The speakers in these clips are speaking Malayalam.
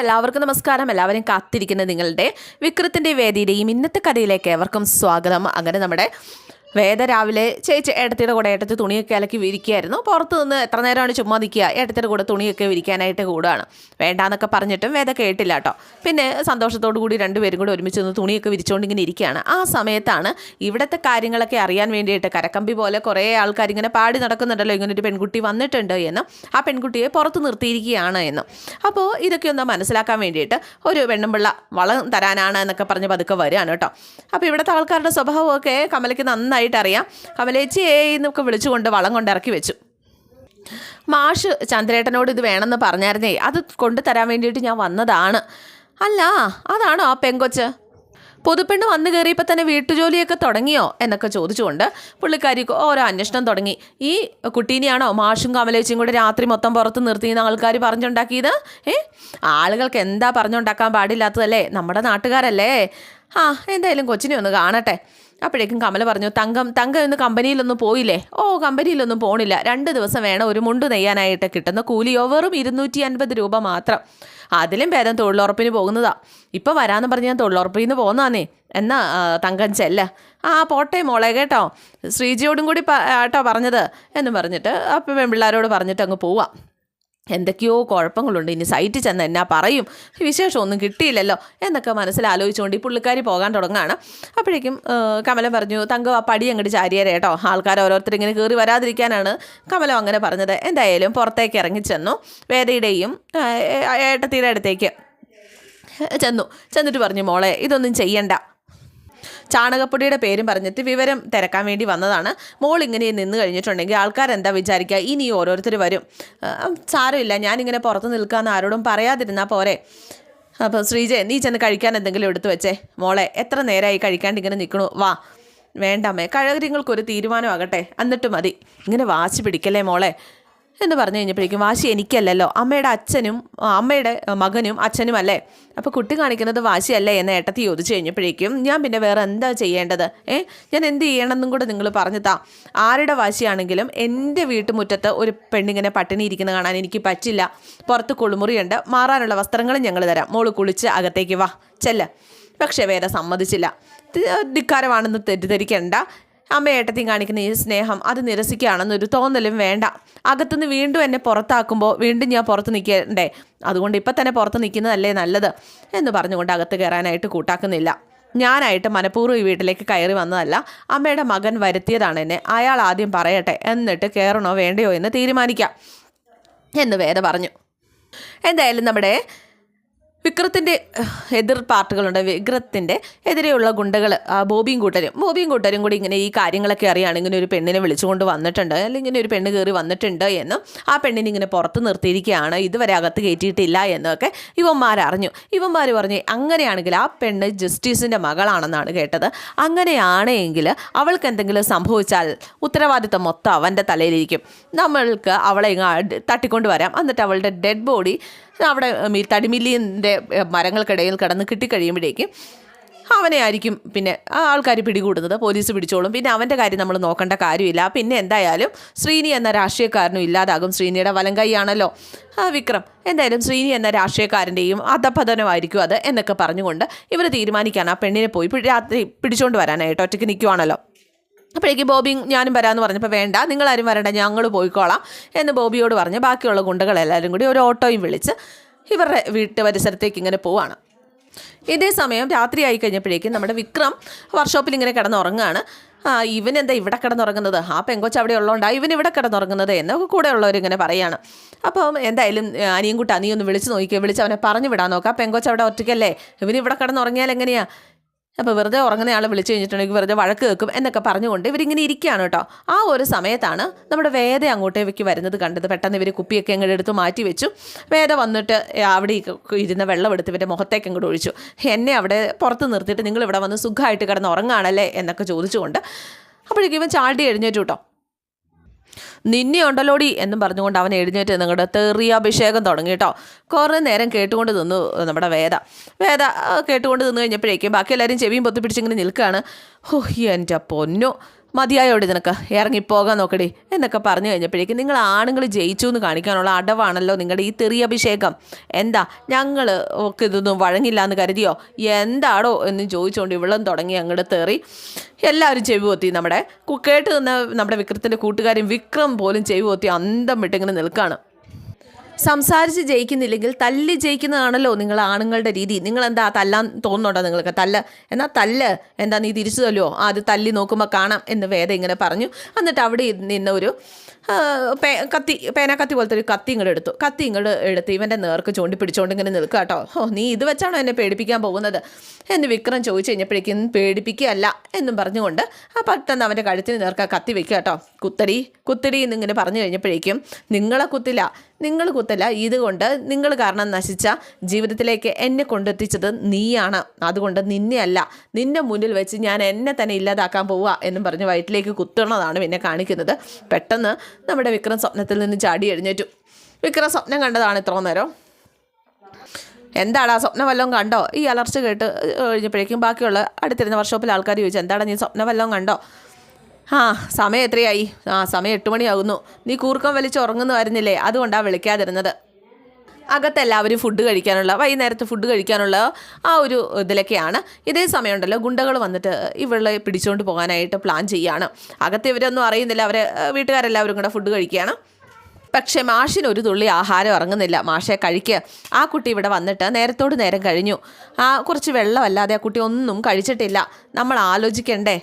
എല്ലാവർക്കും നമസ്കാരം. എല്ലാവരും കാത്തിരിക്കുന്ന നിങ്ങളുടെ വിക്രത്തിന്റെ വേദിയുടെയും ഇന്നത്തെ കഥയിലേക്ക് ഏവർക്കും സ്വാഗതം. അങ്ങനെ നമ്മുടെ വേദ രാവിലെ ചേച്ചി ഏട്ടത്തിയുടെ കൂടെ ഏട്ടത്തി തുണിയൊക്കെ അലക്കി വിരിക്കുകയായിരുന്നു പുറത്ത് നിന്ന് എത്ര നേരമാണ് ചുമ്മാ നിൽക്കുക? ഏട്ടത്തിയുടെ കൂടെ തുണിയൊക്കെ വിരിക്കാനായിട്ട് കൂടുകയാണ്. വേണ്ടാന്നൊക്കെ പറഞ്ഞിട്ടും വേദ കേട്ടില്ല കേട്ടോ. പിന്നെ സന്തോഷത്തോടു കൂടി രണ്ടുപേരും കൂടി ഒരുമിച്ച് നിന്ന് തുണിയൊക്കെ വിരിച്ചുകൊണ്ട് ഇങ്ങനെ ഇരിക്കുകയാണ്. ആ സമയത്താണ് ഇവിടുത്തെ കാര്യങ്ങളൊക്കെ അറിയാൻ വേണ്ടിയിട്ട് കരക്കമ്പി പോലെ കുറേ ആൾക്കാർ ഇങ്ങനെ പാടി നടക്കുന്നുണ്ടല്ലോ. ഇങ്ങനെ ഒരു പെൺകുട്ടി വന്നിട്ടുണ്ട് എന്ന്. ആ പെൺകുട്ടിയെ പുറത്ത് നിർത്തിയിരിക്കുകയാണ് എന്ന്. അപ്പോൾ ഇതൊക്കെ ഒന്ന് മനസ്സിലാക്കാൻ വേണ്ടിയിട്ട് ഒരു പെണ്ണുമ്പിള്ള വളം തരാനാണ് എന്നൊക്കെ പറഞ്ഞ് പതുക്കെ വരികയാണ് കേട്ടോ. അപ്പോൾ ഇവിടുത്തെ ആൾക്കാരുടെ സ്വഭാവമൊക്കെ കമലയ്ക്ക് നന്നായിട്ട് അറിയാം. കമലേച്ചി ഏന്നൊക്കെ വിളിച്ചുകൊണ്ട് വളം കൊണ്ടിറക്കി വെച്ചു. മാഷ് ചന്ദ്രേട്ടനോട് ഇത് വേണമെന്ന് പറഞ്ഞായിരുന്നേ അത് കൊണ്ടുതരാൻ വേണ്ടിയിട്ട് ഞാൻ വന്നതാണ്. അല്ല അതാണോ ആ പെങ്കൊച്ച്? പുതുപ്പെണ്ണ് വന്നു കയറിയപ്പോൾ തന്നെ വീട്ടുജോലിയൊക്കെ തുടങ്ങിയോ? എന്നൊക്കെ ചോദിച്ചുകൊണ്ട് പുള്ളിക്കാരി ഓരോ അന്വേഷണം തുടങ്ങി. ഈ കുട്ടീനെയാണോ മാഷും കമലേച്ചിയും കൂടെ രാത്രി മൊത്തം പുറത്ത് നിർത്തിയെന്ന് ആൾക്കാർ പറഞ്ഞുണ്ടാക്കിയത്? ഏ? ആളുകൾക്ക് എന്താ പറഞ്ഞുണ്ടാക്കാൻ പാടില്ലാത്തതല്ലേ? നമ്മുടെ നാട്ടുകാരല്ലേ? ആ എന്തായാലും കൊച്ചിനെ ഒന്ന് കാണട്ടെ. അപ്പോഴേക്കും കമല പറഞ്ഞു തങ്കം തങ്കം ഇന്ന് കമ്പനിയിലൊന്നും പോയില്ലേ? ഓ കമ്പനിയിലൊന്നും പോണില്ല. രണ്ട് ദിവസം വേണം ഒരു മുണ്ട് നെയ്യാനായിട്ട് കിട്ടുന്ന കൂലിയോ വെറും ഇരുന്നൂറ്റി അൻപത് രൂപ മാത്രം. അതിലും ഭേദം തൊഴിലുറപ്പിന് പോകുന്നതാ. ഇപ്പം വരാമെന്ന് പറഞ്ഞ് ഞാൻ തൊഴിലുറപ്പിൽ നിന്ന് പോന്നാന്നേ. എന്നാ തങ്കം ചെല്ല. ആ പോട്ടെ മോളെ കേട്ടോ. ശ്രീജിയോടും കൂടി ആട്ടോ പറഞ്ഞത്. എന്ന് പറഞ്ഞിട്ട് അപ്പം പെൺപിള്ളാരോട് പറഞ്ഞിട്ട് അങ്ങ് പോവാം. എന്തൊക്കെയോ കുഴപ്പങ്ങളുണ്ട്. ഇനി സൈറ്റിൽ ചെന്ന് എന്നാ പറയും? വിശേഷമൊന്നും കിട്ടിയില്ലല്ലോ എന്നൊക്കെ മനസ്സിലാലോചിച്ചുകൊണ്ട് ഈ പുള്ളിക്കാരി പോകാൻ തുടങ്ങുകയാണ്. അപ്പോഴേക്കും കമലം പറഞ്ഞു തങ്കം ആ പടി അങ്ങോട്ട് ചാരിയരെ കേട്ടോ. ആൾക്കാർ ഓരോരുത്തർ ഇങ്ങനെ കയറി വരാതിരിക്കാനാണ് കമലം അങ്ങനെ പറഞ്ഞത്. എന്തായാലും പുറത്തേക്ക് ഇറങ്ങിച്ചെന്നു. വേദയുടെയും ഏട്ടത്തിയുടെ അടുത്തേക്ക് ചെന്നു. ചെന്നിട്ട് പറഞ്ഞു മോളെ ഇതൊന്നും ചെയ്യണ്ട. ചാണകപ്പൊടിയുടെ പേരും പറഞ്ഞിട്ട് വിവരം തിരക്കാൻ വേണ്ടി വന്നതാണ്. മോൾ ഇങ്ങനെ നിന്ന് കഴിഞ്ഞിട്ടുണ്ടെങ്കിൽ ആൾക്കാർ എന്താ വിചാരിക്കുക? ഇനി ഓരോരുത്തർ വരും. സാരമില്ല. ഞാനിങ്ങനെ പുറത്ത് നിൽക്കാമെന്ന് ആരോടും പറയാതിരുന്നാൽ പോരെ. അപ്പോൾ ശ്രീജയ നീ ചെന്ന് കഴിക്കാൻ എന്തെങ്കിലും എടുത്തു വെച്ചേ. മോളെ എത്ര നേരമായി കഴിക്കാണ്ട് ഇങ്ങനെ നിൽക്കണു വാ. വേണ്ടമ്മേ കഴകര്യങ്ങൾക്കൊരു തീരുമാനമാകട്ടെ എന്നിട്ട് മതി. ഇങ്ങനെ വാശി പിടിക്കല്ലേ മോളെ? എന്ന് പറഞ്ഞു കഴിഞ്ഞപ്പോഴേക്കും വാശി എനിക്കല്ലല്ലോ. അമ്മയുടെ അച്ഛനും അമ്മയുടെ മകനും അച്ഛനും അല്ലേ അപ്പോൾ കുട്ടി കാണിക്കുന്നത് വാശിയല്ലേ? എന്ന് ഏട്ടത്തി ചോദിച്ചു കഴിഞ്ഞപ്പോഴേക്കും ഞാൻ പിന്നെ വേറെ എന്താ ചെയ്യേണ്ടത്? ഏ? ഞാൻ എന്ത് ചെയ്യണമെന്നും കൂടെ നിങ്ങൾ പറഞ്ഞു താ ആരുടെ വാശിയാണെങ്കിലും എന്റെ വീട്ടുമുറ്റത്ത് ഒരു പെണ്ണിങ്ങനെ പട്ടിണി ഇരിക്കുന്ന കാണാൻ എനിക്ക് പറ്റില്ല. പുറത്ത് കുളിമുറിയുണ്ട്. മാറാനുള്ള വസ്ത്രങ്ങളും ഞങ്ങൾ തരാം. മോൾ കുളിച്ച് അകത്തേക്ക് വാ. ചെല്ല. പക്ഷേ വേറെ സമ്മതിച്ചില്ല. ധിക്കാരമാണെന്ന് തെറ്റിദ്ധരിക്കണ്ട. അമ്മ ഏട്ടത്തിയും കാണിക്കുന്ന ഈ സ്നേഹം അത് നിരസിക്കുകയാണെന്നൊരു തോന്നലും വേണ്ട. അകത്തുനിന്ന് വീണ്ടും എന്നെ പുറത്താക്കുമ്പോൾ വീണ്ടും ഞാൻ പുറത്ത് നിൽക്കണ്ടേ അതുകൊണ്ട് ഇപ്പം തന്നെ പുറത്ത് നിൽക്കുന്നതല്ലേ നല്ലത്? എന്ന് പറഞ്ഞുകൊണ്ട് അകത്ത് കയറാനായിട്ട് കൂട്ടാക്കുന്നില്ല. ഞാനായിട്ട് മനഃപൂർവം ഈ വീട്ടിലേക്ക് കയറി വന്നതല്ല അമ്മയുടെ മകൻ വരുത്തിയതാണ് എന്നെ. അയാൾ ആദ്യം പറയട്ടെ എന്നിട്ട് കയറണോ വേണ്ടയോ എന്ന് തീരുമാനിക്കാം എന്ന് വേദ പറഞ്ഞു. എന്തായാലും നമ്മുടെ വിക്രത്തിന്റെ എതിർ പാർട്ടികളുണ്ട്. വിക്രത്തിന്റെ എതിരെയുള്ള ഗുണ്ടകൾ ബോബിയും കൂട്ടരും. ബോബിയും കൂട്ടരും കൂടി ഇങ്ങനെ ഈ കാര്യങ്ങളൊക്കെ അറിയാണ്. ഇങ്ങനെ ഒരു പെണ്ണിനെ വിളിച്ചുകൊണ്ട് വന്നിട്ടുണ്ട്. അല്ലെങ്കിൽ ഇങ്ങനെ ഒരു പെണ്ണ് കയറി വന്നിട്ടുണ്ട് എന്നും ആ പെണ്ണിനെ ഇങ്ങനെ പുറത്ത് നിർത്തിയിരിക്കുകയാണ്. ഇതുവരെ അകത്ത് കയറ്റിയിട്ടില്ല എന്നൊക്കെ ഇവന്മാർ അറിഞ്ഞു. ഇവന്മാർ പറഞ്ഞു അങ്ങനെയാണെങ്കിൽ ആ പെണ്ണ് ജസ്റ്റിസിന്റെ മകളാണെന്നാണ് കേട്ടത്. അങ്ങനെയാണെങ്കിൽ അവൾക്ക് എന്തെങ്കിലും സംഭവിച്ചാൽ ഉത്തരവാദിത്തം മൊത്തം അവന്റെ തലയിലിരിക്കും. നമ്മൾക്ക് അവളെ തട്ടിക്കൊണ്ട് വരാം. എന്നിട്ട് അവളുടെ ഡെഡ് ബോഡി അവിടെ തടിമില്ലിന്റെ മരങ്ങൾക്കിടയിൽ കിടന്ന് കിട്ടിക്കഴിയുമ്പോഴേക്കും അവനെ ആയിരിക്കും പിന്നെ ആ ആൾക്കാർ പിടികൂടുന്നത്. പോലീസ് പിടിച്ചോളും. പിന്നെ അവന്റെ കാര്യം നമ്മൾ നോക്കേണ്ട കാര്യമില്ല. പിന്നെ എന്തായാലും ശ്രീനി എന്ന രാഷ്ട്രീയക്കാരനും ഇല്ലാതാകും. ശ്രീനിയുടെ വലങ്കൈയാണല്ലോ വിക്രം എന്തായാലും ശ്രീനി എന്ന രാഷ്ട്രീയക്കാരന്റെയും അധപതനമായിരിക്കും അത് എന്നൊക്കെ പറഞ്ഞുകൊണ്ട് ഇവർ തീരുമാനിക്കാൻ ആ പെണ്ണിനെ പോയി രാത്രി പിടിച്ചുകൊണ്ട് വരാനായിട്ട് ഒറ്റയ്ക്ക് നിൽക്കുവാണല്ലോ. അപ്പോഴേക്ക് ബോബി ഞാനും വരാമെന്ന് പറഞ്ഞപ്പോൾ വേണ്ട നിങ്ങളാരും വരണ്ട ഞങ്ങൾ പോയിക്കോളാം എന്ന് ബോബിയോട് പറഞ്ഞ് ബാക്കിയുള്ള ഗുണ്ടകളെല്ലാവരും കൂടി ഒരു ഓട്ടോയും വിളിച്ച് ഇവരുടെ വീട്ട് പരിസരത്തേക്ക് ഇങ്ങനെ പോവാണ്. ഇതേ സമയം രാത്രി ആയി കഴിഞ്ഞപ്പോഴേക്കും നമ്മുടെ വിക്രം വർക്ക്ഷോപ്പിൽ ഇങ്ങനെ കിടന്നുറങ്ങുകയാണ് ആ എന്താ ഇവിടെ കിടന്നുറങ്ങുന്നത്? ആ പെങ്കൊച്ച് അവിടെ ഉള്ളതുകൊണ്ടാണ് ഇവൻ ഇവിടെ കിടന്നുറങ്ങുന്നത് എന്നൊക്കെ കൂടെ ഉള്ളവരിങ്ങനെ പറയാണ്. അപ്പം എന്തായാലും അനിയും കുട്ടാ നീ ഒന്ന് വിളിച്ച് നോക്കിയോ വിളിച്ച് അവനെ പറഞ്ഞു വിടാൻ നോക്കാം. പെങ്കൊച്ച് അവിടെ ഒറ്റയ്ക്കല്ലേ? ഇവൻ ഇവിടെ കിടന്നുറങ്ങിയാൽ എങ്ങനെയാ? അപ്പോൾ വെറുതെ ഉറങ്ങുന്ന ആളെ വിളിച്ചു കഴിഞ്ഞിട്ടുണ്ടെങ്കിൽ വെറുതെ വഴക്ക് വെക്കും എന്നൊക്കെ പറഞ്ഞുകൊണ്ട് ഇവരിങ്ങനെ ഇരിക്കുകയാണ് കേട്ടോ. ആ ഒരു സമയത്താണ് നമ്മുടെ വേദ അങ്ങോട്ടേക്ക് വരുന്നത് കണ്ടത്. പെട്ടെന്ന് ഇവർ കുപ്പിയൊക്കെ അങ്ങോട്ട് എടുത്ത് മാറ്റി വെച്ചു. വേദ വന്നിട്ട് അവിടെ ഇരുന്ന വെള്ളം എടുത്ത് ഇവരുടെ മുഖത്തേക്ക് അങ്ങോട്ട് ഒഴിച്ചു. എന്നെ അവിടെ പുറത്ത് നിർത്തിയിട്ട് നിങ്ങൾ ഇവിടെ വന്ന് സുഖമായിട്ട് കിടന്ന് ഉറങ്ങാണല്ലേ? എന്നൊക്കെ ചോദിച്ചുകൊണ്ട് അപ്പോഴേക്കും ഇവൻ ചാടി എഴുന്നേറ്റു കേട്ടോ. നിന്നെ ഉണ്ടല്ലോടി എന്നും പറഞ്ഞുകൊണ്ട് അവൻ എഴുന്നേറ്റ് നിങ്ങളുടെ തെറിയാഭിഷേകം തുടങ്ങി കേട്ടോ. കുറേ നേരം കേട്ടുകൊണ്ട് നിന്നു നമ്മുടെ വേദ. വേദ കേട്ടുകൊണ്ട് നിന്ന് കഴിഞ്ഞപ്പോഴേക്കും ബാക്കി എല്ലാവരും ചെവിയും പൊത്തിപ്പിടിച്ചിങ്ങനെ നിൽക്കുകയാണ്. ഓഹ് എന്റെ പൊന്നു. മതിയായോടി നിനക്ക്? ഇറങ്ങിപ്പോകാൻ നോക്കടി. എന്നൊക്കെ പറഞ്ഞു കഴിഞ്ഞപ്പോഴേക്കും നിങ്ങൾ ആണുങ്ങൾ ജയിച്ചു എന്ന് കാണിക്കാനുള്ള അടവാണല്ലോ നിങ്ങളുടെ ഈ തെറി അഭിഷേകം. എന്താ ഞങ്ങൾ ഒക്കെ ഇതൊന്നും വഴങ്ങില്ല എന്ന് കരുതിയോ? എന്താടോ എന്ന് ചോദിച്ചുകൊണ്ട് ഇവളും തുടങ്ങി അങ്ങോട്ട് തെറി. എല്ലാവരും ചെവി പൊത്തി നമ്മുടെ കേട്ട് നിന്ന നമ്മുടെ വിക്രത്തിന്റെ കൂട്ടുകാരും വിക്രം പോലും ചെവി പൊത്തി അന്തം വിട്ടിങ്ങനെ നിൽക്കുകയാണ് സംസാരിച്ച് ജയിക്കുന്നില്ലെങ്കിൽ തല്ലി ജയിക്കുന്നതാണല്ലോ നിങ്ങൾ ആണുങ്ങളുടെ രീതി. നിങ്ങൾ എന്താ തല്ലാൻ തോന്നുന്നുണ്ടോ നിങ്ങൾക്ക്? തല്ല. എന്നാൽ തല്ല്. എന്താ നീ തിരിച്ചു തല്ലോ അത് തല്ലി നോക്കുമ്പോൾ കാണാം എന്ന് വേദ ഇങ്ങനെ പറഞ്ഞു. എന്നിട്ട് അവിടെ നിന്ന ഒരു പേ കത്തി പേന കത്തി പോലത്തെ ഒരു കത്തി ഇങ്ങോട്ട് എടുത്തു. കത്തി ഇങ്ങോട്ട് എടുത്ത് ഇവന്റെ നേർക്ക് ചൂണ്ടി പിടിച്ചുകൊണ്ട് ഇങ്ങനെ നിൽക്കുക കേട്ടോ. ഓ നീ ഇത് വെച്ചാണോ എന്നെ പേടിപ്പിക്കാൻ പോകുന്നത്? എന്ന് വിക്രം ചോദിച്ചു കഴിഞ്ഞപ്പോഴേക്കും പേടിപ്പിക്കുകയല്ല എന്നും പറഞ്ഞുകൊണ്ട് ആ പെട്ടെന്ന് അവന്റെ കഴുത്തിന് നേർക്ക് കത്തി വെക്കുക കേട്ടോ. കുത്തടി കുത്തടി എന്നിങ്ങനെ പറഞ്ഞു കഴിഞ്ഞപ്പോഴേക്കും നിങ്ങളെ കുത്തില്ല. നിങ്ങൾ കുത്തല്ല ഇതുകൊണ്ട് നിങ്ങൾ കാരണം നശിച്ച ജീവിതത്തിലേക്ക് എന്നെ കൊണ്ടെത്തിച്ചത് നീയാണ്. അതുകൊണ്ട് നിന്നെയല്ല നിന്റെ മുന്നിൽ വെച്ച് ഞാൻ എന്നെ തന്നെ ഇല്ലാതാക്കാൻ പോവുക എന്നും പറഞ്ഞ് വയറ്റിലേക്ക് കുത്തണതാണ് പിന്നെ കാണിക്കുന്നത്. പെട്ടെന്ന് നമ്മുടെ വിക്രം സ്വപ്നത്തിൽ നിന്ന് ചാടി എഴുന്നേറ്റു. വിക്രം സ്വപ്നം കണ്ടതാണ് ഇത്ര നേരം. എന്താടാ സ്വപ്നം വല്ലതും കണ്ടോ? ഈ അലർച്ച കേട്ട് കഴിഞ്ഞപ്പോഴേക്കും ബാക്കിയുള്ള അടുത്തിരുന്ന വർക്ക്ഷോപ്പിൽ ആൾക്കാർ ചോദിച്ചു എന്താടാ നീ സ്വപ്നം വല്ലതും കണ്ടോ? ആ സമയം എത്രയായി? ആ സമയം എട്ട് മണിയാകുന്നു. നീ കൂർക്കം വലിച്ച് ഉറങ്ങുന്നതായിരുന്നില്ലേ അതുകൊണ്ടാണ് വിളിക്കാതിരുന്നത്. അകത്തെല്ലാവരും ഫുഡ് കഴിക്കാനുള്ള വൈകുന്നേരത്ത് ഫുഡ് കഴിക്കാനുള്ള ആ ഒരു ഇതിലൊക്കെയാണ്. ഇതേ സമയമുണ്ടല്ലോ ഗുണ്ടകൾ വന്നിട്ട് ഇവളെ പിടിച്ചുകൊണ്ട് പോകാനായിട്ട് പ്ലാൻ ചെയ്യുകയാണ് അകത്ത് ഇവരൊന്നും അറിയുന്നില്ല ഏഹ്, വീട്ടുകാരെല്ലാവരും കൂടെ ഫുഡ് കഴിക്കുകയാണ്. പക്ഷേ മാഷിന് ഒരു തുള്ളി ആഹാരം ഇറങ്ങുന്നില്ല. മാഷെ കഴിക്കുക ആ കുട്ടി ഇവിടെ വന്നിട്ട് നേരത്തോട് നേരം കഴിഞ്ഞു. ആ കുറച്ച് വെള്ളമല്ലാതെ ആ കുട്ടി ഒന്നും കഴിച്ചിട്ടില്ല. നമ്മൾ ആലോചിക്കണ്ടേ?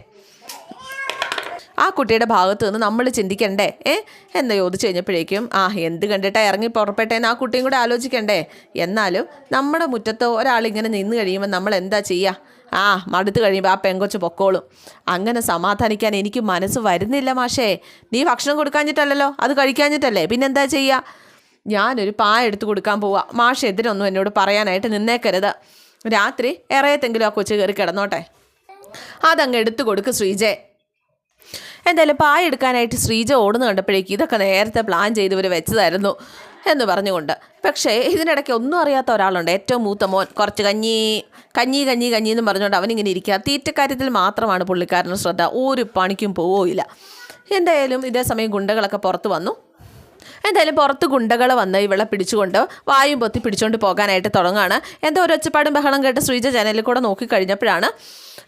ആ കുട്ടിയുടെ ഭാഗത്തു നിന്ന് നമ്മൾ ചിന്തിക്കണ്ടേ? ഏ? എന്ന് ചോദിച്ചു കഴിഞ്ഞപ്പോഴേക്കും ആ എന്ത് കണ്ടിട്ടാ ഇറങ്ങി പുറപ്പെട്ടേന്ന് ആ കുട്ടിയും കൂടെ ആലോചിക്കണ്ടേ? എന്നാലും നമ്മുടെ മുറ്റത്ത് ഒരാളിങ്ങനെ നിന്ന് കഴിയുമ്പോൾ നമ്മൾ എന്താ ചെയ്യുക ആ മടുത്ത് കഴിയുമ്പോൾ ആ പെങ്കൊച്ച് പൊക്കോളും. അങ്ങനെ സമാധാനിക്കാൻ എനിക്ക് മനസ്സ് വരുന്നില്ല മാഷേ. നീ ഭക്ഷണം കൊടുക്കാഞ്ഞിട്ടല്ലല്ലോ? അത് കഴിക്കാഞ്ഞിട്ടല്ലേ? പിന്നെന്താ ചെയ്യുക ഞാനൊരു പായ എടുത്ത് കൊടുക്കാൻ പോവാ. മാഷ് എതിരൊന്നും എന്നോട് പറയാനായിട്ട് നിന്നേക്കരുത്. രാത്രി ഇറയത്തെങ്കിലും ആ കൊച്ചു കയറി കിടന്നോട്ടെ. അതങ്ങ് എടുത്തു കൊടുക്ക് ശ്രീജേ. എന്തായാലും പായ എടുക്കാനായിട്ട് ശ്രീജ ഓടുന്ന കണ്ടപ്പോഴേക്കും ഇതൊക്കെ നേരത്തെ പ്ലാൻ ചെയ്ത് ഇവർ വെച്ചതായിരുന്നു എന്ന് പറഞ്ഞുകൊണ്ട്. പക്ഷേ ഇതിനിടയ്ക്ക് ഒന്നും അറിയാത്ത ഒരാളുണ്ട്. ഏറ്റവും മൂത്ത മോൻ. കുറച്ച് കഞ്ഞി കഞ്ഞി കഞ്ഞി കഞ്ഞി എന്ന് പറഞ്ഞുകൊണ്ട് അവനിങ്ങനെ ഇരിക്കുക. തീറ്റക്കാര്യത്തിൽ മാത്രമാണ് പുള്ളിക്കാരന് ശ്രദ്ധ. ഒരു പണിക്കും പോവില്ല എന്തായാലും ഇതേ സമയം ഗുണ്ടകളൊക്കെ പുറത്ത് വന്നു. എന്തായാലും പുറത്ത് ഗുണ്ടകൾ വന്ന് ഇവളെ പിടിച്ചുകൊണ്ട് വായും പൊത്തി പിടിച്ചുകൊണ്ട് പോകാനായിട്ട് തുടങ്ങുകയാണ് എന്തോ ഒരു ഒച്ചപ്പാടും ബഹളം കേട്ട് ശ്രീജ ജനലിൽ കൂടെ നോക്കിക്കഴിഞ്ഞപ്പോഴാണ്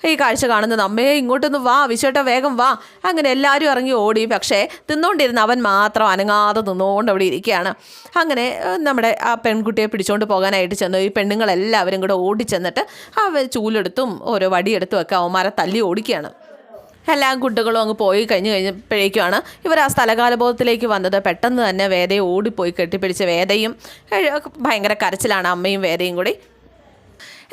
ഈ കാഴ്ച കാണുന്നത്. അമ്മേ ഇങ്ങോട്ടൊന്ന് വാ വിശ്വട്ട വേഗം വാ. അങ്ങനെ എല്ലാവരും ഇറങ്ങി ഓടി. പക്ഷേ തിന്നുകൊണ്ടിരുന്ന അവൻ മാത്രം അനങ്ങാതെ നിന്നുകൊണ്ട് അവിടെ ഇരിക്കുകയാണ്. അങ്ങനെ നമ്മുടെ ആ പെൺകുട്ടിയെ പിടിച്ചുകൊണ്ട് പോകാനായിട്ട് ചെന്നു ഈ പെണ്ണുങ്ങളെല്ലാവരും കൂടെ ഓടി ചെന്നിട്ട് അവർ ചൂലെടുത്തും ഓരോ വടിയെടുത്തും ഒക്കെ അവന്മാരെ തല്ലി ഓടിക്കുകയാണ്. എല്ലാ കുട്ടികളും അങ്ങ് പോയി കഴിഞ്ഞ് കഴിഞ്ഞപ്പോഴേക്കുമാണ് ഇവർ ആ സ്ഥലകാലബോധത്തിലേക്ക് വന്നത്. പെട്ടെന്ന് തന്നെ വേദയെ ഓടിപ്പോയി കെട്ടിപ്പിടിച്ച വേദയും ഭയങ്കര കരച്ചിലാണ് അമ്മയും വേദയും കൂടി.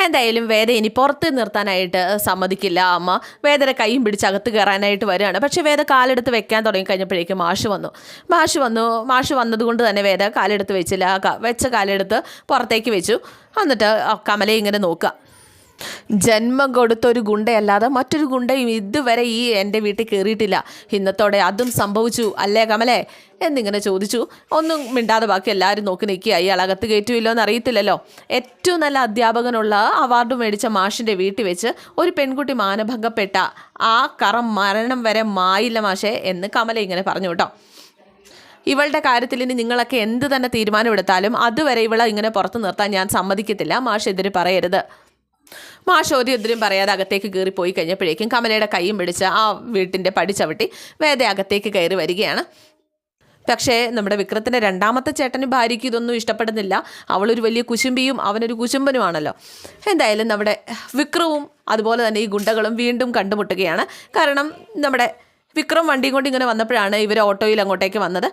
എന്തായാലും വേദ ഇനി പുറത്ത് നിർത്താനായിട്ട് സമ്മതിക്കില്ല അമ്മ. വേദയുടെ കൈയും പിടിച്ച് അകത്ത് കയറാനായിട്ട് വരികയാണ്. പക്ഷേ വേദ കാലെടുത്ത് വെക്കാൻ തുടങ്ങി കഴിഞ്ഞപ്പോഴേക്കും മാഷ് വന്നു. മാഷ് വന്നു മാഷ് വന്നതുകൊണ്ട് തന്നെ വേദ കാലെടുത്ത് വെച്ചില്ല. വെച്ച കാലെടുത്ത് പുറത്തേക്ക് വെച്ചു. എന്നിട്ട് കമലയെ ഇങ്ങനെ നോക്കുക. ജന്മം കൊടുത്തൊരു ഗുണ്ടയല്ലാതെ മറ്റൊരു ഗുണ്ടയും ഇതുവരെ ഈ എന്റെ വീട്ടിൽ കയറിയിട്ടില്ല ഇന്നത്തോടെ അതും സംഭവിച്ചു. അല്ലേ കമലേ? എന്നിങ്ങനെ ചോദിച്ചു. ഒന്നും മിണ്ടാതെ ബാക്കി എല്ലാവരും നോക്കി നിൽക്കുക. ഈ അകത്ത് കയറ്റുമില്ലോ എന്ന് അറിയത്തില്ലല്ലോ ഏറ്റവും നല്ല അധ്യാപകനുള്ള അവാർഡ് മേടിച്ച മാഷിന്റെ വീട്ടിൽ വെച്ച് ഒരു പെൺകുട്ടി മാനഭംഗപ്പെട്ട ആ കറം മരണം വരെ മായില്ല മാഷേ എന്ന് കമല ഇങ്ങനെ പറഞ്ഞു കേട്ടോ. ഇവളുടെ കാര്യത്തിൽ ഇനി നിങ്ങളൊക്കെ എന്ത് തന്നെ തീരുമാനമെടുത്താലും അതുവരെ ഇവളെ ഇങ്ങനെ പുറത്തു നിർത്താൻ ഞാൻ സമ്മതിക്കത്തില്ല. മാഷ് എതിര് പറയരുത്. മാഷ് ഒരു എതിരും പറയാതെ അകത്തേക്ക് കയറി പോയി കഴിഞ്ഞപ്പോഴേക്കും കമലയുടെ കൈയും പിടിച്ച് ആ വീട്ടിന്റെ പടി ചവിട്ടി വേദ അകത്തേക്ക് കയറി വരികയാണ്. പക്ഷേ നമ്മുടെ വിക്രത്തിന്റെ രണ്ടാമത്തെ ചേട്ടന് ഭാര്യയ്ക്ക് ഇതൊന്നും ഇഷ്ടപ്പെടുന്നില്ല. അവളൊരു വലിയ കുശുമ്പിയും അവനൊരു കുശുമ്പനുമാണല്ലോ. എന്തായാലും നമ്മുടെ വിക്രവും അതുപോലെ തന്നെ ഈ ഗുണ്ടകളും വീണ്ടും കണ്ടുമുട്ടുകയാണ്. കാരണം നമ്മുടെ വിക്രം വണ്ടിയും കൊണ്ട് ഇങ്ങനെ വന്നപ്പോഴാണ് ഇവർ ഓട്ടോയിൽ അങ്ങോട്ടേക്ക് വന്നത്.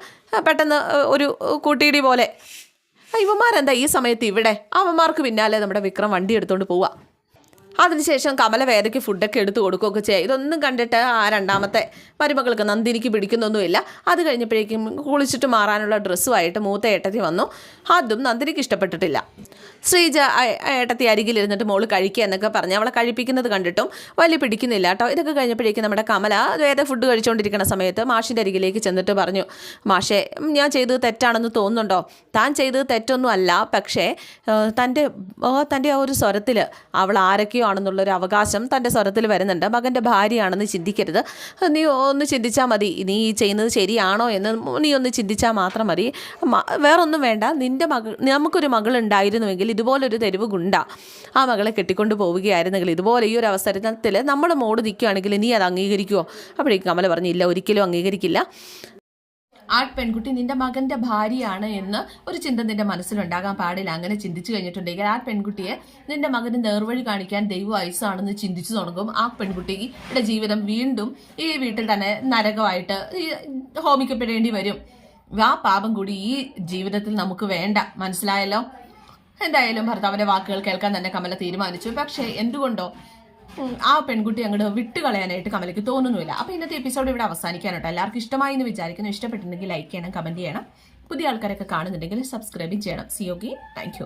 പെട്ടെന്ന് ഒരു കൂട്ടിയിടി പോലെ. ഇവന്മാരെന്താ ഈ സമയത്ത് ഇവിടെ? അവന്മാർക്ക് പിന്നാലെ നമ്മുടെ വിക്രം വണ്ടി എടുത്തുകൊണ്ട് പോവുക അതിനുശേഷം കമല വേദയ്ക്ക് ഫുഡൊക്കെ എടുത്തു കൊടുക്കുകയൊക്കെ ചെയ്യുക ഇതൊന്നും കണ്ടിട്ട് ആ രണ്ടാമത്തെ മരുമകൾക്ക് നന്ദിനിക്ക് പിടിക്കുന്നൊന്നുമില്ല. അത് കഴിഞ്ഞപ്പോഴേക്കും കുളിച്ചിട്ട് മാറാനുള്ള ഡ്രസ്സുമായിട്ട് മൂത്ത ഏട്ടത്തി വന്നു. അതും നന്ദിനിക്ക് ഇഷ്ടപ്പെട്ടിട്ടില്ല. ശ്രീജ ഏട്ടത്തി അരികിലിരുന്നിട്ട് മോൾ കഴിക്കുക എന്നൊക്കെ പറഞ്ഞ് അവളെ കഴിപ്പിക്കുന്നത് കണ്ടിട്ടും വലിയ പിടിക്കുന്നില്ല കേട്ടോ. ഇതൊക്കെ കഴിഞ്ഞപ്പോഴേക്കും നമ്മുടെ കമല വേദ ഫുഡ് കഴിച്ചുകൊണ്ടിരിക്കുന്ന സമയത്ത് മാഷിന്റെ അരികിലേക്ക് ചെന്നിട്ട് പറഞ്ഞു മാഷേ ഞാൻ ചെയ്തത് തെറ്റാണെന്ന് തോന്നുന്നുണ്ടോ? താൻ ചെയ്തത് തെറ്റൊന്നും അല്ല പക്ഷേ തന്റെ തന്റെ ആ ഒരു സ്വരത്തിൽ അവൾ ആരൊക്കെയോ ആണെന്നുള്ളൊരു അവകാശം തന്റെ സ്വരത്തിൽ വരുന്നുണ്ട്. മകന്റെ ഭാര്യയാണെന്ന് ചിന്തിക്കരുത്. നീ ഒന്ന് ചിന്തിച്ചാൽ മതി. നീ ഈ ചെയ്യുന്നത് ശരിയാണോ എന്ന് നീ ഒന്ന് ചിന്തിച്ചാൽ മാത്രം മതി. വേറൊന്നും വേണ്ട. നിന്റെ മകൾ നമുക്കൊരു മകൾ ഉണ്ടായിരുന്നുവെങ്കിൽ ഇതുപോലൊരു തെരുവ് ഗുണ്ട ആ മകളെ കെട്ടിക്കൊണ്ട് പോവുകയായിരുന്നെങ്കിൽ ഇതുപോലെ ഈ ഒരു അവസരത്തിൽ നമ്മൾ മോട് നിൽക്കുകയാണെങ്കിൽ നീ അത് അംഗീകരിക്കുമോ അപ്പോഴേക്കും കമല പറഞ്ഞില്ല ഒരിക്കലും അംഗീകരിക്കില്ല. ആ പെൺകുട്ടി നിന്റെ മകന്റെ ഭാര്യയാണ് എന്ന് ഒരു ചിന്ത നിന്റെ മനസ്സിലുണ്ടാകാൻ പാടില്ല. അങ്ങനെ ചിന്തിച്ചു കഴിഞ്ഞിട്ടുണ്ടെങ്കിൽ ആ പെൺകുട്ടിയെ നിന്റെ മകന് നേർവഴി കാണിക്കാൻ ദൈവ വയസ്സാണെന്ന് ചിന്തിച്ചു തുടങ്ങും. ആ പെൺകുട്ടിയുടെ ജീവിതം വീണ്ടും ഈ വീട്ടിൽ തന്നെ നരകമായിട്ട് ഹോമിക്കപ്പെടേണ്ടി വരും. ആ പാപം കൂടി ഈ ജീവിതത്തിൽ നമുക്ക് വേണ്ട. മനസ്സിലായല്ലോ? എന്തായാലും ഭർത്താവിന്റെ വാക്കുകൾ കേൾക്കാൻ തന്നെ കമല തീരുമാനിച്ചു. പക്ഷേ എന്തുകൊണ്ടോ ആ പെൺകുട്ടി അങ്ങോട്ട് വിട്ടുകളയാനായിട്ട് കമലയ്ക്ക് തോന്നുന്നുമില്ല. അപ്പൊ ഇന്നത്തെ എപ്പിസോഡ് ഇവിടെ അവസാനിക്കാനോട്ടോ. എല്ലാവർക്കും ഇഷ്ടമായി എന്ന് വിചാരിക്കുന്നു. ഇഷ്ടപ്പെട്ടിട്ടുണ്ടെങ്കിൽ ലൈക്ക് ചെയ്യണം കമന്റ് ചെയ്യണം. പുതിയ ആൾക്കാരൊക്കെ കാണുന്നുണ്ടെങ്കിൽ സബ്സ്ക്രൈബ് ചെയ്യണം. C okay thank